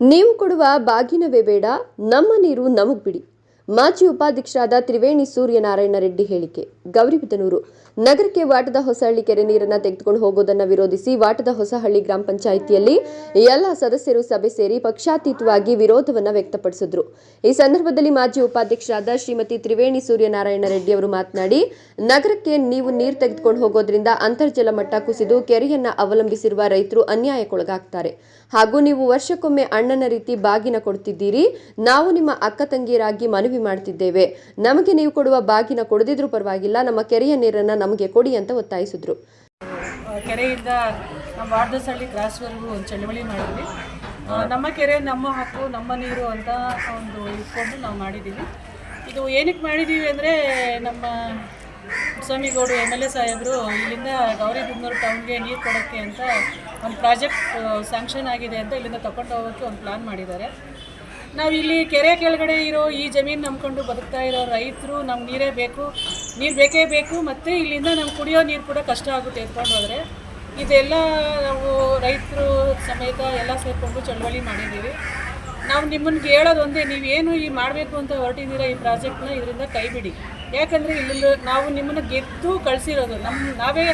ನೀವು ಕೊಡುವ ಬಾಗಿನವೇ ಬೇಡ ನಮ್ಮ ನೀರು ನಮಗ್ ಬಿಡಿ. ಮಾಜಿ ಉಪಾಧ್ಯಕ್ಷರಾದ ತ್ರಿವೇಣಿ ಸೂರ್ಯನಾರಾಯಣ ರೆಡ್ಡಿ ಹೇಳಿಕೆ. ಗೌರಿಬಿದನೂರು ನಗರಕ್ಕೆ ವಾಟದ ಹೊಸಹಳ್ಳಿ ಕೆರೆ ನೀರನ್ನ ತೆಗೆದುಕೊಂಡು ಹೋಗೋದನ್ನ ವಿರೋಧಿಸಿ ವಾಟದ ಹೊಸಹಳ್ಳಿ ಗ್ರಾಮ ಪಂಚಾಯಿತಿಯಲ್ಲಿ ಎಲ್ಲ ಸದಸ್ಯರು ಸಭೆ ಸೇರಿ ಪಕ್ಷಾತೀತವಾಗಿ ವಿರೋಧವನ್ನು ವ್ಯಕ್ತಪಡಿಸಿದ್ರು. ಈ ಸಂದರ್ಭದಲ್ಲಿ ಮಾಜಿ ಉಪಾಧ್ಯಕ್ಷರಾದ ಶ್ರೀಮತಿ ತ್ರಿವೇಣಿ ಸೂರ್ಯನಾರಾಯಣ ರೆಡ್ಡಿ ಅವರು ಮಾತನಾಡಿ, ನಗರಕ್ಕೆ ನೀವು ನೀರು ತೆಗೆದುಕೊಂಡು ಹೋಗೋದ್ರಿಂದ ಅಂತರ್ಜಲ ಮಟ್ಟ ಕುಸಿದು ಕೆರೆಯನ್ನ ಅವಲಂಬಿಸಿರುವ ರೈತರು ಅನ್ಯಾಯಕ್ಕೊಳಗಾಗ್ತಾರೆ. ಹಾಗೂ ನೀವು ವರ್ಷಕ್ಕೊಮ್ಮೆ ಅಣ್ಣನ ರೀತಿ ಬಾಗಿನ ಕೊಡ್ತಿದ್ದೀರಿ, ನಾವು ನಿಮ್ಮ ಅಕ್ಕ ತಂಗಿಯರಾಗಿ ಮನವಿ ಮಾಡ್ತಿದ್ದೇವೆ. ನಮಗೆ ನೀವು ಕೊಡುವ ಬಾಗಿನ ಕೊಡದಿದ್ರೂ ಪರವಾಗಿಲ್ಲ ನಮ್ಮ ಕೆರೆಯ ನೀರನ್ನು ನಮಗೆ ಕೊಡಿ ಅಂತ ಒತ್ತಾಯಿಸಿದ್ರು. ಕೆರೆಯಿಂದ ನಮ್ಮ ವಾರ್ದಸಹಳ್ಳಿ ಕ್ರಾಸ್ವರೆಗೂ ಒಂದು ಚಳವಳಿ ಮಾಡಿದ್ವಿ. ನಮ್ಮ ಕೆರೆ, ನಮ್ಮ ಹಕ್ಕು, ನಮ್ಮ ನೀರು ಅಂತ ಒಂದು ಇಟ್ಕೊಂಡು ನಾವು ಮಾಡಿದ್ದೀವಿ. ಇದು ಏನಕ್ಕೆ ಮಾಡಿದ್ದೀವಿ ಅಂದರೆ, ನಮ್ಮ ಸ್ವಾಮಿಗೌಡು ಎಂ ಎಲ್ ಎ ಸಾಹೇಬರು ಇಲ್ಲಿಂದ ಗೌರಿಬಿದನೂರು ಟೌನ್ಗೆ ನೀರು ಕೊಡೋಕ್ಕೆ ಅಂತ ಒಂದು ಪ್ರಾಜೆಕ್ಟ್ ಸ್ಯಾಂಕ್ಷನ್ ಆಗಿದೆ ಅಂತ ಇಲ್ಲಿಂದ ತಗೊಂಡು ಹೋಗೋಕ್ಕೆ ಒಂದು ಪ್ಲ್ಯಾನ್ ಮಾಡಿದ್ದಾರೆ. ನಾವು ಇಲ್ಲಿ ಕೆರೆ ಕೆಳಗಡೆ ಇರೋ ಈ ಜಮೀನು ನಂಬ್ಕೊಂಡು ಬದುಕ್ತಾ ಇರೋ ರೈತರು ನಮ್ಗೆ ನೀರೇ ಬೇಕು. ನೀರು ಬೇಕೇ ಬೇಕು, ಮತ್ತು ಇಲ್ಲಿಂದ ನಮ್ಗೆ ಕುಡಿಯೋ ನೀರು ಕೂಡ ಕಷ್ಟ ಆಗುತ್ತೆ ಎತ್ಕೊಂಡು ಹೋದರೆ. ಇದೆಲ್ಲ ನಾವು ರೈತರು ಸಮೇತ ಎಲ್ಲ ಸೇರಿಕೊಂಡು ಚಳವಳಿ ಮಾಡಿದ್ದೀವಿ. ನಾವು ನಿಮ್ಮನ್ನು ಹೇಳೋದು ಒಂದೇ ನೀವೇನು ಈ ಮಾಡಬೇಕು ಅಂತ ಹೊರಟಿದ್ದೀರಾ ಈ ಪ್ರಾಜೆಕ್ಟ್ನ ಇದರಿಂದ ಕೈ ಬಿಡಿ. ಯಾಕಂದರೆ ಇಲ್ಲಿ ನಾವು ನಿಮ್ಮನ್ನು ಗೆದ್ದು ಕಳಿಸಿರೋದು. ನಮ್ಮ ನಾವೇ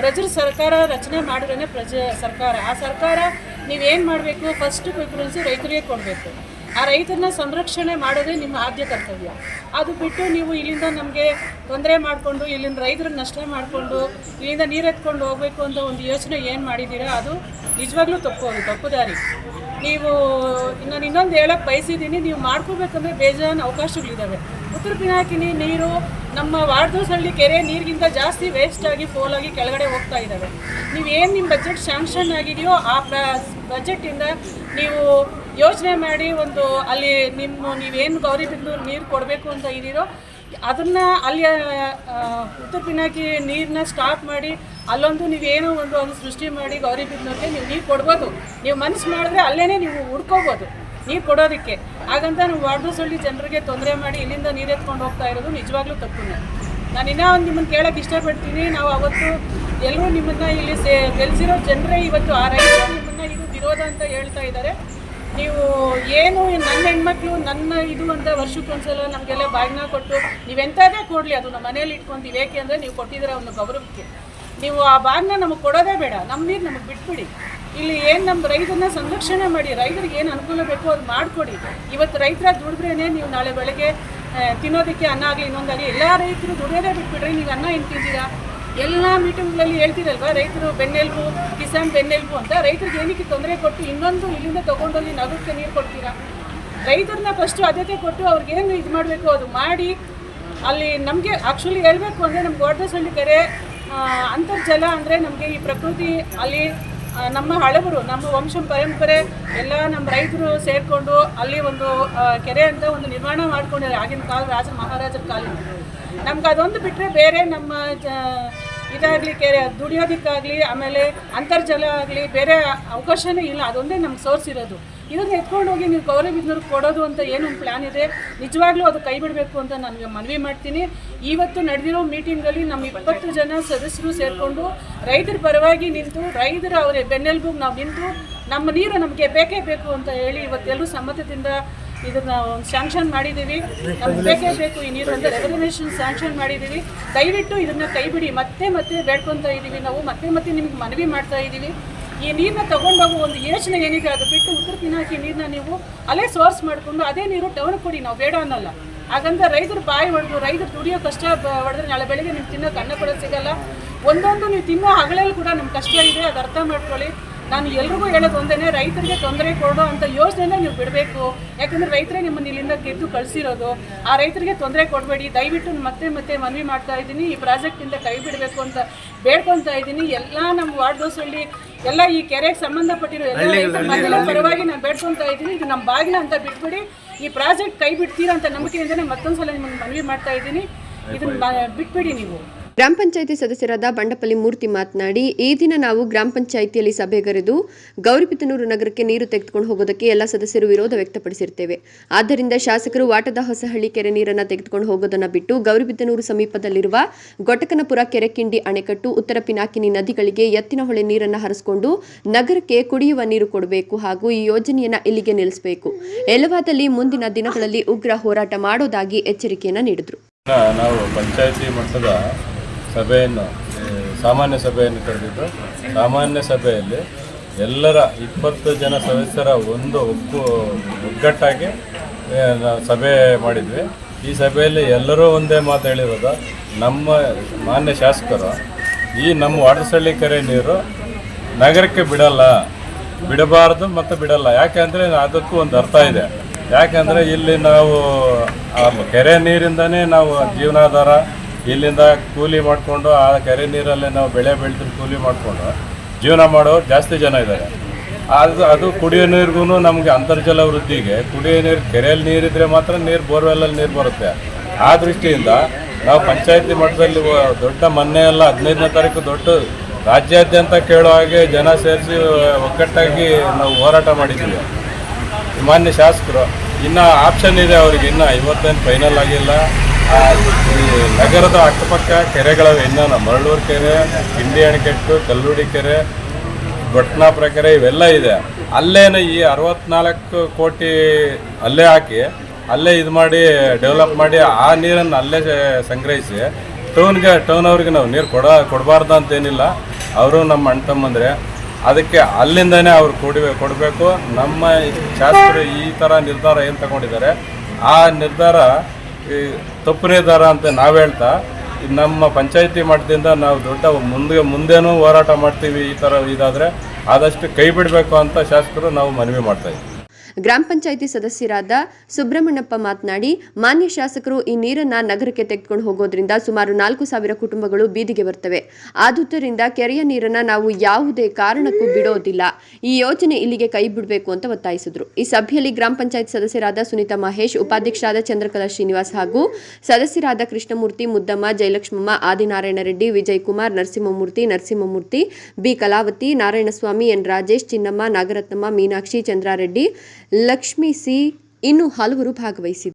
ಪ್ರಜರ ಸರ್ಕಾರ ರಚನೆ ಮಾಡಿದ್ರೇ ಪ್ರಜೆ ಸರ್ಕಾರ. ಆ ಸರ್ಕಾರ ನೀವೇನು ಮಾಡಬೇಕು? ಫಸ್ಟ್ ಪ್ರಿಫರೆನ್ಸು ರೈತರಿಗೆ ಕೊಡಬೇಕು. ಆ ರೈತನ ಸಂರಕ್ಷಣೆ ಮಾಡೋದೇ ನಿಮ್ಮ ಆದ್ಯ ಕರ್ತವ್ಯ. ಅದು ಬಿಟ್ಟು ನೀವು ಇಲ್ಲಿಂದ ನಮಗೆ ತೊಂದರೆ ಮಾಡಿಕೊಂಡು ಇಲ್ಲಿಂದ ರೈತರನ್ನ ನಷ್ಟ ಮಾಡಿಕೊಂಡು, ಇಲ್ಲಿಂದ ನೀರು ಎತ್ಕೊಂಡು ಹೋಗಬೇಕು ಅಂತ ಒಂದು ಯೋಚನೆ ಏನು ಮಾಡಿದ್ದೀರಾ ಅದು ನಿಜವಾಗ್ಲೂ ತಪ್ಪು, ಅದು ತಪ್ಪು ದಾರಿ. ನೀವು, ನಾನು ಇನ್ನೊಂದು ಹೇಳೋಕ್ಕೆ ಬಯಸಿದ್ದೀನಿ ನೀವು ಮಾಡ್ಕೋಬೇಕಂದ್ರೆ ಬೇಜಾನ್ ಅವಕಾಶಗಳಿದ್ದಾವೆ ಉತ್ತರ ಪಿನಾಕಿನಿ ನೀರು ನಮ್ಮ ವಾರ್ದೋಸಳ್ಳಿ ಕೆರೆ ನೀರಿಗಿಂತ ಜಾಸ್ತಿ ವೇಸ್ಟ್ ಆಗಿ ಫೋಲಾಗಿ ಕೆಳಗಡೆ ಹೋಗ್ತಾ ಇದ್ದಾವೆ ನೀವೇನು ನಿಮ್ಮ ಬಜೆಟ್ ಶ್ಯಾಂಕ್ಷನ್ ಆಗಿದೆಯೋ, ಆ ಬಜೆಟಿಂದ ನೀವು ಯೋಚನೆ ಮಾಡಿ ಒಂದು ಅಲ್ಲಿ ನಿಮ್ಮ ನೀವೇನು ಗೌರಿ ಬಿದ್ದು ನೀರು ಕೊಡಬೇಕು ಅಂತ ಇದ್ದೀರೋ, ಅದನ್ನು ಅಲ್ಲಿ ಉತ್ತರ ಪಿನಾಕಿ ನೀರನ್ನ ಸ್ಟಾಪ್ ಮಾಡಿ, ಅಲ್ಲೊಂದು ನೀವೇನೋ ಒಂದು ಒಂದು ಸೃಷ್ಟಿ ಮಾಡಿ ಗೌರಿ ಬಿದ್ದವ್ರಿಗೆ ನೀವು ನೀರು ಕೊಡ್ಬೋದು. ನೀವು ಮನಸ್ಸು ಮಾಡಿದ್ರೆ ಅಲ್ಲೇ ನೀವು ಹುಡ್ಕೋಬೋದು ನೀರು ಕೊಡೋದಕ್ಕೆ. ಹಾಗಂತ ನಾವು ವಾರ್ಡೋಸಳ್ಳಿ ಜನರಿಗೆ ತೊಂದರೆ ಮಾಡಿ ಇಲ್ಲಿಂದ ನೀರು ಎತ್ಕೊಂಡು ಹೋಗ್ತಾ ಇರೋದು ನಿಜವಾಗ್ಲೂ ತಪ್ಪು. ನಾನು ಇನ್ನೂ ಒಂದು ನಿಮ್ಮನ್ನು ಕೇಳೋಕ್ಕೆ ಇಷ್ಟಪಡ್ತೀನಿ. ನಾವು ಅವತ್ತು ಎಲ್ಲರೂ ನಿಮ್ಮನ್ನು ಇಲ್ಲಿ ಸೇ ಗೆಲ್ಸಿರೋ ಜನರೇ ಇವತ್ತು ಆ ನಿಮ್ಮನ್ನು ಇದು ವಿರೋಧ ಅಂತ ಹೇಳ್ತಾ ಇದ್ದಾರೆ. ನೀವು ಏನು ನನ್ನ ಹೆಣ್ಮಕ್ಳು, ನನ್ನ ಇದು ಅಂತ ವರ್ಷಕ್ಕೊಂದ್ಸಲ ನಮಗೆಲ್ಲ ಬಾಗಿನ ಕೊಟ್ಟು ನೀವೆಂಥದೇ ಕೊಡಲಿ, ಅದು ನಮ್ಮ ಮನೇಲಿ ಇಟ್ಕೊಂತೀವಿ. ಏಕೆ ಅಂದರೆ ನೀವು ಕೊಟ್ಟಿದ್ದೀರ ಒಂದು ಗೌರವಕ್ಕೆ. ನೀವು ಆ ಬಾಗಿನ ನಮಗೆ ಕೊಡೋದೇ ಬೇಡ, ನಮ್ಮ ನೀರು ನಮಗೆ ಬಿಟ್ಬಿಡಿ. ಇಲ್ಲಿ ಏನು ನಮ್ಮ ರೈತನ ಸಂರಕ್ಷಣೆ ಮಾಡಿ, ರೈತರಿಗೆ ಏನು ಅನುಕೂಲ ಬೇಕು ಅದು ಮಾಡಿಕೊಡಿ. ಇವತ್ತು ರೈತರ ದುಡಿದ್ರೇ ನೀವು ನಾಳೆ ಬೆಳಗ್ಗೆ ತಿನ್ನೋದಕ್ಕೆ ಅನ್ನ ಆಗಲಿ ಇನ್ನೊಂದಾಗಲಿ ಎಲ್ಲ ರೈತರು ದುಡಿಯೋದೇ ಬಿಟ್ಬಿಡ್ರಿ, ನೀವು ಅನ್ನ ಏನು ತಿಂತೀರಾ? ಎಲ್ಲ ಮೀಟಿಂಗ್ಗಳಲ್ಲಿ ಹೇಳ್ತೀರಲ್ವ ರೈತರು ಬೆನ್ನೆಲುಬು ಕಿಸಾನ್ ಬೆನ್ನೆಲುಬು ಅಂತ ರೈತರಿಗೆ ಏನಕ್ಕೆ ತೊಂದರೆ ಕೊಟ್ಟು ಇನ್ನೊಂದು ಇಲ್ಲಿಂದ ತೊಗೊಂಡೋಗಿ ನಗರಕ್ಕೆ ನೀರು ಕೊಡ್ತೀರಾ? ರೈತರನ್ನ ಫಸ್ಟು ಆದ್ಯತೆ ಕೊಟ್ಟು ಅವ್ರಿಗೇನು ಇದು ಮಾಡಬೇಕು ಅದು ಮಾಡಿ ಅಲ್ಲಿ ನಮಗೆ ಆ್ಯಕ್ಚುಲಿ ಹೇಳಬೇಕು ಅಂದರೆ ನಮ್ಮ ಗೋಡ್ದಸಳ್ಳಿ ಕೆರೆ ಅಂತರ್ಜಲ ಅಂದರೆ ನಮಗೆ ಈ ಪ್ರಕೃತಿ ಅಲ್ಲಿ ನಮ್ಮ ಹಳಬರು, ನಮ್ಮ ವಂಶ ಪರಂಪರೆ ಎಲ್ಲ ನಮ್ಮ ರೈತರು ಸೇರಿಕೊಂಡು ಅಲ್ಲಿ ಒಂದು ಕೆರೆ ಅಂತ ಒಂದು ನಿರ್ಮಾಣ ಮಾಡ್ಕೊಂಡಿದ್ದಾರೆ ಆಗಿನ ಕಾಲ ರಾಜ ಮಹಾರಾಜರ ಕಾಲ ನಮ್ಗೆ ಅದೊಂದು ಬಿಟ್ಟರೆ ಬೇರೆ ನಮ್ಮ ಇದಾಗಲಿ ಕೆರೆ ದುಡಿಯೋದಕ್ಕಾಗಲಿ, ಆಮೇಲೆ ಅಂತರ್ಜಲ ಆಗಲಿ, ಬೇರೆ ಅವಕಾಶವೇ ಇಲ್ಲ. ಅದೊಂದೇ ನಮ್ಗೆ ಸೋರ್ಸ್ ಇರೋದು. ಇದನ್ನು ಎತ್ಕೊಂಡು ಹೋಗಿ ನೀವು ಗೌರವಿದ್ನವ್ರಿಗೆ ಕೊಡೋದು ಅಂತ ಏನು ಒಂದು ಪ್ಲ್ಯಾನ್ ಇದೆ. ನಿಜವಾಗ್ಲೂ ಅದು ಕೈ ಬಿಡಬೇಕು ಅಂತ ನನಗೆ ಮನವಿ ಮಾಡ್ತೀನಿ. ಇವತ್ತು ನಡೆದಿರೋ ಮೀಟಿಂಗಲ್ಲಿ ನಮ್ಮ ಇಪ್ಪತ್ತು ಜನ ಸದಸ್ಯರು ಸೇರಿಕೊಂಡು ರೈತರ ಪರವಾಗಿ ನಿಂತು ರೈತರ ಅವರೇ ಬೆನ್ನೆಲುಬು ನಾವು ನಿಂತು ನಮ್ಮ ನೀರು ನಮಗೆ ಬೇಕೇ ಬೇಕು ಅಂತ ಹೇಳಿ ಇವತ್ತೆಲ್ಲರೂ ಸಮ್ಮತದಿಂದ ಇದನ್ನ ಒಂದು ಸ್ಯಾಂಕ್ಷನ್ ಮಾಡಿದ್ದೀವಿ. ಬೇಕೇ ಬೇಕು ಈ ನೀರು ಅಂತ ರೆಗ್ಯುಲೇಷನ್ ಸ್ಯಾಂಕ್ಷನ್ ಮಾಡಿದ್ದೀವಿ. ದಯವಿಟ್ಟು ಇದನ್ನ ಕೈ ಬಿಡಿ. ಮತ್ತೆ ಮತ್ತೆ ಬೇಡ್ಕೊತಾ ಇದ್ದೀವಿ ನಾವು. ಮತ್ತೆ ಮತ್ತೆ ನಿಮ್ಗೆ ಮನವಿ ಮಾಡ್ತಾ ಇದ್ದೀವಿ ಈ ನೀರನ್ನ ತಗೊಂಡೋಗೋ ಒಂದು ಯೋಚನೆ ಏನಿದೆ ಅದು ಬಿಟ್ಟು ಉತ್ತರ ಪಿನಾಕಿ ನೀರನ್ನ ನೀವು ಅಲ್ಲೇ ಸೋರ್ಸ್ ಮಾಡಿಕೊಂಡು ಅದೇ ನೀರು ಟೌನ್ ಕೊಡಿ. ನಾವು ಬೇಡ ಅನ್ನೋಲ್ಲ. ಹಾಗಂತ ರೈತರು ಬಾಯಿ ಹೊಡೆದು ರೈತರು ದುಡಿಯೋ ಕಷ್ಟ ಹೊಡೆದ್ರೆ ನಾಳೆ ಬೆಳಿಗ್ಗೆ ನಿಮ್ಗೆ ತಿನ್ನೋಕೆ ಅನ್ನ ಕೂಡ ಸಿಗಲ್ಲ. ಒಂದೊಂದು ನೀವು ತಿನ್ನೋ ಹಗಲಲ್ಲಿ ಕೂಡ ನಮ್ಗೆ ಕಷ್ಟ ಇದೆ. ಅದು ಅರ್ಥ ಮಾಡ್ಕೊಳ್ಳಿ. ನಾನು ಎಲ್ರಿಗೂ ಹೇಳೋದು ಒಂದೇನೆ ರೈತರಿಗೆ ತೊಂದರೆ ಕೊಡೋ ಅಂತ ಯೋಜನೆನ ನೀವು ಬಿಡಬೇಕು. ಯಾಕಂದ್ರೆ ರೈತರೇ ನಿಮ್ಮನ್ನು ಇಲ್ಲಿಂದ ಗೆದ್ದು ಕಳಿಸಿರೋದು. ಆ ರೈತರಿಗೆ ತೊಂದರೆ ಕೊಡಬೇಡಿ. ದಯವಿಟ್ಟು ಮತ್ತೆ ಮತ್ತೆ ಮನವಿ ಮಾಡ್ತಾ ಇದ್ದೀನಿ. ಈ ಪ್ರಾಜೆಕ್ಟಿಂದ ಕೈ ಬಿಡಬೇಕು ಅಂತ ಬೇಡ್ಕೊತಾ ಇದ್ದೀನಿ. ಎಲ್ಲ ನಮ್ಮ ವಾರ್ಡ್ ಹೌಸಲ್ಲಿ ಎಲ್ಲ ಈ ಕೆರೆಗೆ ಸಂಬಂಧಪಟ್ಟಿರೋ ಎಲ್ಲ ಪರವಾಗಿ ನಾನು ಬೇಡ್ಕೊತಾ ಇದ್ದೀನಿ. ಇದು ನಮ್ಮ ಬಾಗಿಲ ಅಂತ ಬಿಟ್ಬಿಡಿ. ಈ ಪ್ರಾಜೆಕ್ಟ್ ಕೈ ಬಿಡ್ತೀರಾ ಅಂತ ನಂಬಿಕೆಯಿಂದನೇ ಮತ್ತೊಂದ್ಸಲ ನಿಮ್ಮನ್ನು ಮನವಿ ಮಾಡ್ತಾ ಇದ್ದೀನಿ. ಇದನ್ನ ಬಿಟ್ಬಿಡಿ ನೀವು. ಗ್ರಾಮ ಪಂಚಾಯಿತಿ ಸದಸ್ಯರಾದ ಬಂಡಪಲ್ಲಿ ಮೂರ್ತಿ ಮಾತನಾಡಿ, ಈ ದಿನ ನಾವು ಗ್ರಾಮ ಪಂಚಾಯಿತಿಯಲ್ಲಿ ಸಭೆ ಕರೆದು ಗೌರಿಬಿದನೂರು ನಗರಕ್ಕೆ ನೀರು ತೆಗೆದುಕೊಂಡು ಹೋಗೋದಕ್ಕೆ ಎಲ್ಲ ಸದಸ್ಯರು ವಿರೋಧ ವ್ಯಕ್ತಪಡಿಸಿರ್ತೇವೆ ಆದ್ದರಿಂದ ಶಾಸಕರು ವಾಟದ ಹೊಸಹಳ್ಳಿ ಕೆರೆ ನೀರನ್ನು ತೆಗೆದುಕೊಂಡು ಹೋಗೋದನ್ನು ಬಿಟ್ಟು ಗೌರಿಬಿದನೂರು ಸಮೀಪದಲ್ಲಿರುವ ಗೊಟಕನಪುರ ಕೆರೆಕಿಂಡಿ ಅಣೆಕಟ್ಟು, ಉತ್ತರ ಪಿನಾಕಿನಿ ನದಿಗಳಿಗೆ ಎತ್ತಿನಹೊಳೆ ನೀರನ್ನು ಹರಿಸಿಕೊಂಡು ನಗರಕ್ಕೆ ಕುಡಿಯುವ ನೀರು ಕೊಡಬೇಕು ಹಾಗೂ ಈ ಯೋಜನೆಯನ್ನ ಇಲ್ಲಿಗೆ ನಿಲ್ಲಿಸಬೇಕು. ಎಲ್ಲವಾದಲ್ಲಿ ಮುಂದಿನ ದಿನಗಳಲ್ಲಿ ಉಗ್ರ ಹೋರಾಟ ಮಾಡೋದಾಗಿ ಎಚ್ಚರಿಕೆಯನ್ನ ನೀಡಿದರು. ನಾವು ಪಂಚಾಯತಿ ಮಟ್ಟದ ಸಭೆಯನ್ನು ಸಾಮಾನ್ಯ ಸಭೆಯನ್ನು ಕರೆದಿದ್ದು, ಸಾಮಾನ್ಯ ಸಭೆಯಲ್ಲಿ ಎಲ್ಲರ ಇಪ್ಪತ್ತು ಜನ ಸದಸ್ಯರ ಒಂದು ಒಪ್ಪು, ಒಗ್ಗಟ್ಟಾಗಿ ಸಭೆ ಮಾಡಿದ್ವಿ. ಈ ಸಭೆಯಲ್ಲಿ ಎಲ್ಲರೂ ಒಂದೇ ಮಾತು ಹೇಳಿರೋದು, ನಮ್ಮ ಮಾನ್ಯ ಶಾಸಕರು, ಈ ನಮ್ಮ ವಾಟಸಳ್ಳಿ ಕೆರೆ ನೀರು ನಗರಕ್ಕೆ ಬಿಡಲ್ಲ, ಬಿಡಬಾರ್ದು ಮತ್ತು ಬಿಡಲ್ಲ. ಯಾಕೆಂದರೆ ಅದಕ್ಕೂ ಒಂದು ಅರ್ಥ ಇದೆ. ಯಾಕೆಂದರೆ ಇಲ್ಲಿ ನಾವು ಕೆರೆ ನೀರಿಂದನೇ ನಾವು ಜೀವನಾಧಾರ ಇಲ್ಲಿಂದ ಕೂಲಿ ಮಾಡಿಕೊಂಡು ಆ ಕೆರೆ ನೀರಲ್ಲೇ ನಾವು ಬೆಳೆ ಬೆಳೆದು ಕೂಲಿ ಮಾಡಿಕೊಂಡು ಜೀವನ ಮಾಡೋರು ಜಾಸ್ತಿ ಜನ ಇದ್ದಾರೆ. ಅದು ಅದು ಕುಡಿಯೋ ನೀರಿಗೂ ನಮಗೆ ಅಂತರ್ಜಲ ವೃದ್ಧಿಗೆ, ಕುಡಿಯೋ ನೀರು ಕೆರೆಯಲ್ಲಿ ನೀರಿದ್ರೆ ಮಾತ್ರ ನೀರು ಬೋರ್ವೆಲ್ಲಲ್ಲಿ ನೀರು ಬರುತ್ತೆ. ಆ ದೃಷ್ಟಿಯಿಂದ ನಾವು ಪಂಚಾಯತಿ ಮಟ್ಟದಲ್ಲಿ ದೊಡ್ಡ ಮೊನ್ನೆ ಎಲ್ಲ ಹದಿನೈದನೇ ತಾರೀಕು ದೊಡ್ಡ ರಾಜ್ಯಾದ್ಯಂತ ಕೇಳೋ ಹಾಗೆ ಜನ ಸೇರಿಸಿ ಒಗ್ಗಟ್ಟಾಗಿ ನಾವು ಹೋರಾಟ ಮಾಡಿದ್ದೀವಿ. ಮಾನ್ಯ ಶಾಸಕರು, ಇನ್ನು ಆಪ್ಷನ್ ಇದೆ ಅವ್ರಿಗೆ, ಇನ್ನು ಇವತ್ತೇನು ಫೈನಲ್ ಆಗಿಲ್ಲ. ಈ ನಗರದ ಅಕ್ಕಪಕ್ಕ ಕೆರೆಗಳ ಇನ್ನೂ ನಮ್ಮ ಮರಳೂರು ಕೆರೆ ಕಿಂಡಿ ಅಣೆಕಟ್ಟು ಕಲ್ಲುಡಿ ಕೆರೆ, ಭಟ್ನಾಪುರ ಕೆರೆ ಇವೆಲ್ಲ ಇದೆ. ಅಲ್ಲೇನು ಈ ಅರವತ್ನಾಲ್ಕು ಕೋಟಿ ಅಲ್ಲೇ ಹಾಕಿ, ಅಲ್ಲೇ ಇದು ಮಾಡಿ, ಡೆವಲಪ್ ಮಾಡಿ ಆ ನೀರನ್ನು ಅಲ್ಲೇ ಸಂಗ್ರಹಿಸಿ, ಟೌನ್ಗೆ, ಟೌನ್ ಅವ್ರಿಗೆ ನಾವು ನೀರು ಕೊಡ, ಕೊಡಬಾರ್ದು ಅಂತೇನಿಲ್ಲ. ಅವರು ನಮ್ಮ ಅಣ್ಣ ತಮ್ಮಂದ್ರೆ ಅದಕ್ಕೆ ಅಲ್ಲಿಂದನೇ ಅವ್ರು ಕೊಡಿ ಕೊಡಬೇಕು. ನಮ್ಮ ಶಾಸಕರು ಈ ಥರ ನಿರ್ಧಾರ ಏನು ತಗೊಂಡಿದ್ದಾರೆ? ಆ ನಿರ್ಧಾರ ಈ ತಪ್ಪು ನಿರ್ಧಾರ ಅಂತ ನಾವು ಹೇಳ್ತಾ ನಮ್ಮ ಪಂಚಾಯಿತಿ ಮಟ್ಟದಿಂದ ನಾವು ದೊಡ್ಡ ಮುಂದೆ, ಮುಂದೇನೂ ಹೋರಾಟ ಮಾಡ್ತೀವಿ ಈ ಥರ ಇದಾದರೆ ಆದಷ್ಟು ಕೈ ಬಿಡಬೇಕು ಅಂತ ಶಾಸಕರು ನಾವು ಮನವಿ ಮಾಡ್ತಾ ಇದ್ದೀವಿ. ಗ್ರಾಮ ಪಂಚಾಯಿತಿ ಸದಸ್ಯರಾದ ಸುಬ್ರಹ್ಮಣ್ಯಪ್ಪ ಮಾತನಾಡಿ, ಮಾನ್ಯ ಶಾಸಕರು ಈ ನೀರನ್ನ ನಗರಕ್ಕೆ ತೆಗೆದುಕೊಂಡು ಹೋಗೋದ್ರಿಂದ ಸುಮಾರು ನಾಲ್ಕು ಸಾವಿರ ಕುಟುಂಬಗಳು ಬೀದಿಗೆ ಬರ್ತವೆ ಆದುದರಿಂದ ಕೆರೆಯ ನೀರನ್ನ ನಾವು ಯಾವುದೇ ಕಾರಣಕ್ಕೂ ಬಿಡೋದಿಲ್ಲ. ಈ ಯೋಜನೆ ಇಲ್ಲಿಗೆ ಕೈ ಬಿಡಬೇಕು ಅಂತ ಒತ್ತಾಯಿಸಿದ್ರು. ಈ ಸಭೆಯಲ್ಲಿ ಗ್ರಾಮ ಪಂಚಾಯತ್ ಸದಸ್ಯರಾದ ಸುನೀತಾ ಮಹೇಶ್, ಉಪಾಧ್ಯಕ್ಷರಾದ ಚಂದ್ರಕಲಾ ಶ್ರೀನಿವಾಸ್ ಹಾಗೂ ಸದಸ್ಯರಾದ Krishnamurthy Muddamma, Jayalakshmamma, Adinarayana Reddy Vijay Kumar Narasimhamurthy Narasimhamurthy, B Kalavathi, Narayanaswamy, N Rajesh, Chinnamma, Nagarathnamma, Meenakshi, Chandrareddy Lakshmi C ಇನ್ನು ಹಲವರು ಭಾಗವಹಿಸಿದ್ದರು.